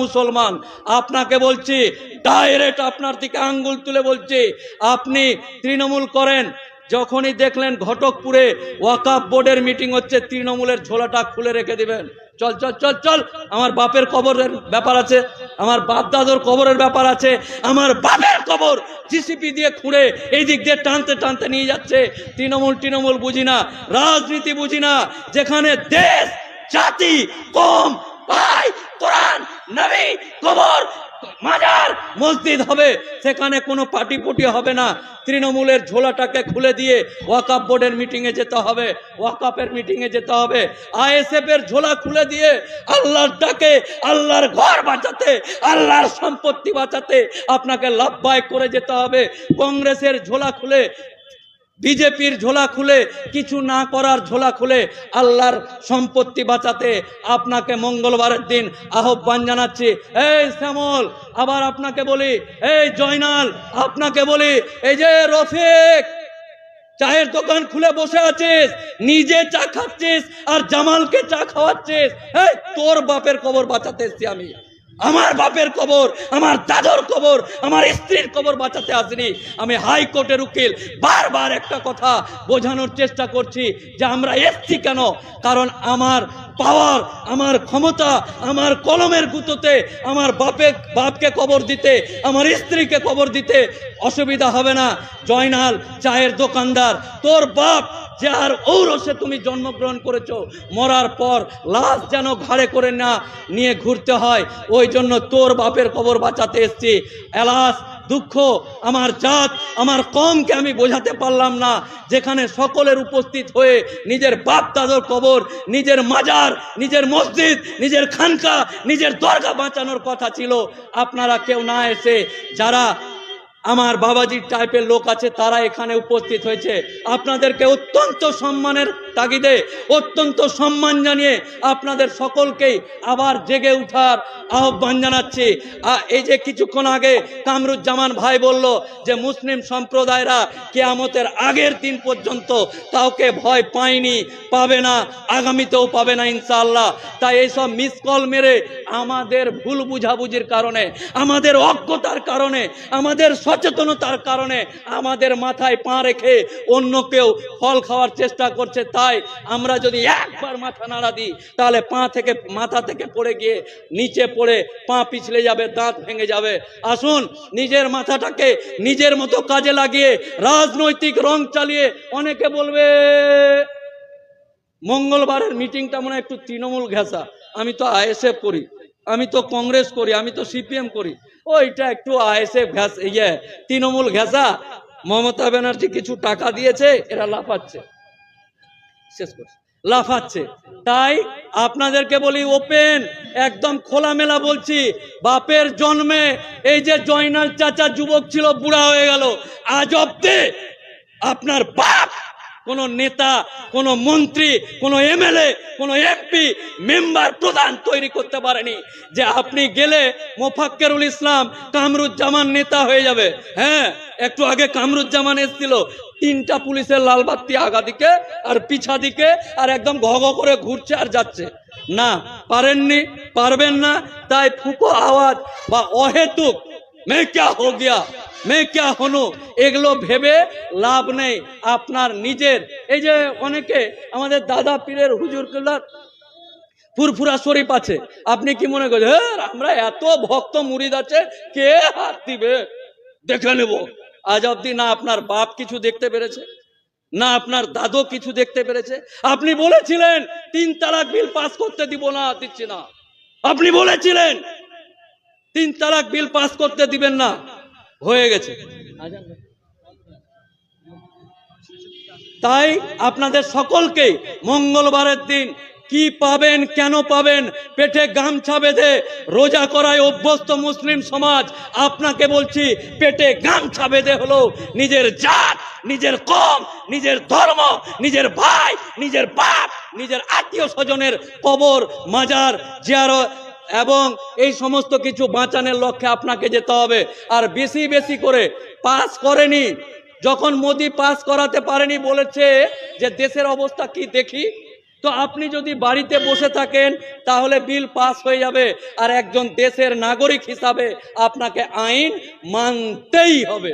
মুসলমান, আপনাকে বলছি ডাইরেক্ট আপনার দিকে আঙ্গুল তুলে বলছি, আপনি তৃণমূল করেন। যখনই দেখলেন ঘটকপুরে ওয়াকাফ বোর্ডের মিটিং হচ্ছে, তৃণমূলের ঝোলাটা খুলে রেখে দিবেন। চল চল চল চল, আমার বাপের কবরের ব্যাপার আছে, আমার বাপ দাদুর কবরের ব্যাপার আছে, আমার বাপের কবর জিসিপি দিয়ে খুঁড়ে এই দিক দিয়ে টানতে টানতে নিয়ে যাচ্ছে। তৃণমূল তৃণমূল বুঝি না রাজনীতি বুঝি না যেখানে দেশ, জাতি, কম ভাই কোরআন নবী কবর মাজার মসজিদ হবে, সেখানে কোনো পার্টি পুটি হবে না। তৃণমূলের ঝোলাটাকে খুলে দিয়ে ওয়াকাপ বোর্ডের মিটিংয়ে যেতে হবে ওয়াকাপের মিটিংয়ে যেতে হবে। আইএসএফের ঝোলা খুলে দিয়ে আল্লাহর ডাকে, আল্লাহর ঘর বাঁচাতে, আল্লাহর সম্পত্তি বাঁচাতে আপনাকে লাভবায় করে যেতে হবে। কংগ্রেসের ঝোলা খুলে বিজেপির ঝোলা খুলে, কিছু না করার ঝোলা খুলে আল্লাহর সম্পত্তি বাঁচাতে আপনাকে মঙ্গলবারের দিন আহ্বান জানাচ্ছি। এই শ্যামল, আবার আপনাকে বলি, এই জয়নাল, আপনাকে বলি, এই যে রফিক, চায়ের দোকান খুলে বসে আছিস, নিজে চা খাচ্ছিস আর জামালকে চা খাওয়াচ্ছিস। এই তোর বাপের কবর বাঁচাতে এসছি আমি। আমার বাপের কবর, আমার দাদর কবর, আমার স্ত্রীর কবর বাঁচাতে আসিনি। আমি হাইকোর্টের উকিল। বারবার একটা কথা বোঝানোর চেষ্টা করছি যে আমরা এসছি কেন? কারণ আমার পাওয়ার, আমার ক্ষমতা, আমার কলমের গুঁতোতে, আমার বাপে, বাপকে কবর দিতে, আমার স্ত্রীকে কবর দিতে অসুবিধা হবে না। জয়নাল, চায়ের দোকানদার, তোর বাপ যে আর ঔরসে তুমি জন্মগ্রহণ করেছ, মরার পর লাশ যেন ঘাড়ে করে না, নিয়ে ঘুরতে হয়, ওই জন্য তোর বাপের কবর বাঁচাতে এসছি। এলাস দুঃখ, আমার জাত, আমার কমকে আমি বোঝাতে পারলাম না। যেখানে সকলের উপস্থিত হয়ে নিজের বাপ দাদর কবর, নিজের মাজার, নিজের মসজিদ, নিজের খানকা, নিজের দরগা বাঁচানোর কথা ছিল। আপনারা কেউ না এসে, যারা আমার বাবাজির টাইপের লোক আছে, তারা এখানে উপস্থিত হয়েছে। আপনাদেরকে অত্যন্ত সম্মানের তাগিদে অত্যন্ত সম্মান জানিয়ে আপনাদের সকলকেই আবার জেগে উঠার আহ্বান জানাচ্ছি। এই যে কিছুক্ষণ আগে কামরুজ্জামান ভাই বলল যে, মুসলিম সম্প্রদায়রা কেয়ামতের আগের দিন পর্যন্ত কাউকে ভয় পায়নি, পাবে না, আগামীতেও পাবে না ইনশাআল্লাহ। তাই এইসব মিস কল মেরে আমাদের ভুল বুঝাবুঝির কারণে, আমাদের অজ্ঞতার কারণে, আমাদের সচেতনতার কারণে আমাদের মাথায় পা রেখে অন্য কেউ ফল খাওয়ার চেষ্টা করছে তাই আমরা যদি একবার মাথা নাড়া দিই, তাহলে পা থেকে, মাথা থেকে পড়ে গিয়ে নিচে পড়ে পা পিছলে যাবে, দাঁত ভেঙে যাবে। আসুন, নিজের মাথাটাকে নিজের মতো কাজে লাগিয়ে, রাজনৈতিক রং চালিয়ে অনেকে বলবে, মঙ্গলবারের মিটিংটা মনে হয় একটু তৃণমূল ঘেঁষা। আমি তো আইএসএফ করি, আমি তো কংগ্রেস করি, আমি তো সিপিএম করি। ওইটা একটু আইএসএফ ঘ্যাস ইয়ে তৃণমূল ঘেঁষা। মমতা ব্যানার্জি কিছু টাকা দিয়েছে, এরা লাফাচ্ছে। শেষ করছে। লাফাচ্ছে। তাই আপনাদেরকে বলি ওপেন, একদম খোলামেলা বলছি। বাপের জন্মে এই যে জয়নাল চাচা যুবক ছিল, বুড়া হয়ে গেল। আজ অব্দে আপনার বাপ কোন নেতা, কোন মন্ত্রী, কোন এমএলএ, কোন এমপি, মেম্বার প্রধান তৈরি করতে পারেনি যে আপনি গেলে মোফাক্কেরুল ইসলাম কামরুজ্জামান নেতা হয়ে যাবে। হ্যাঁ একটু আগে কামরুজ্জামান এসেছিল, তিনটা পুলিশের লাল বাত্তি আগা দিকে আর পিছা দিকে আর একদম ঘ করে ঘুরছে আর যাচ্ছে। না, পারেননি, পারবেন না, তাই ফুকো আওয়াজ বা অহেতুক মে ক্যা হো গিয়া। মে ক্যা হনু? এগুলো ভেবে লাভ নেই। আপনার নিজের। এই যে অনেকে আমাদের দাদা পীরের হুজুর কেল্লার ফুরফুরা শরীফ আছে। আপনি কি মনে করেন "হ্যাঁ, আমরা এত ভক্ত মুরিদ আছে কে হাত দিবে? দেখে নেব। আজ অব্দি না আপনার বাপ কিছু দেখতে পেরেছে না আপনার দাদু কিছু দেখতে পেরেছে। আপনি বলেছিলেন তিন তালাক বিল পাস করতে দিব না দিচ্ছি না। আপনি বলেছিলেন তিন তালাক বিল পাস করতে দিবেন না। হয়ে গেছে। তাই আপনাদের সকলকে মঙ্গলবারের দিন কি পাবেন, কেন পাবেন, পেটে গামছা বেঁধে রোজা করায় অভ্যস্ত মুসলিম সমাজ, আপনাকে বলছি, পেটে গামছা বেঁধে হলো নিজের জাত, নিজের কম, নিজের ধর্ম, নিজের ভাই, নিজের বাপ, নিজের আত্মীয় স্বজনের কবর, মাজার, জিয়ারত এবং এই সমস্ত কিছু বাঁচানোর লক্ষ্যে আপনাকে যেতে হবে। আর বেশি বেশি করে পাস করেনি। যখন মোদি পাস করাতে পারেনি বলেছে যে দেশের অবস্থা কি দেখি, তো আপনি যদি বাড়িতে বসে থাকেন, তাহলে বিল পাস হয়ে যাবে। আর একজন দেশের নাগরিক হিসাবে আপনাকে আইন মানতেই হবে।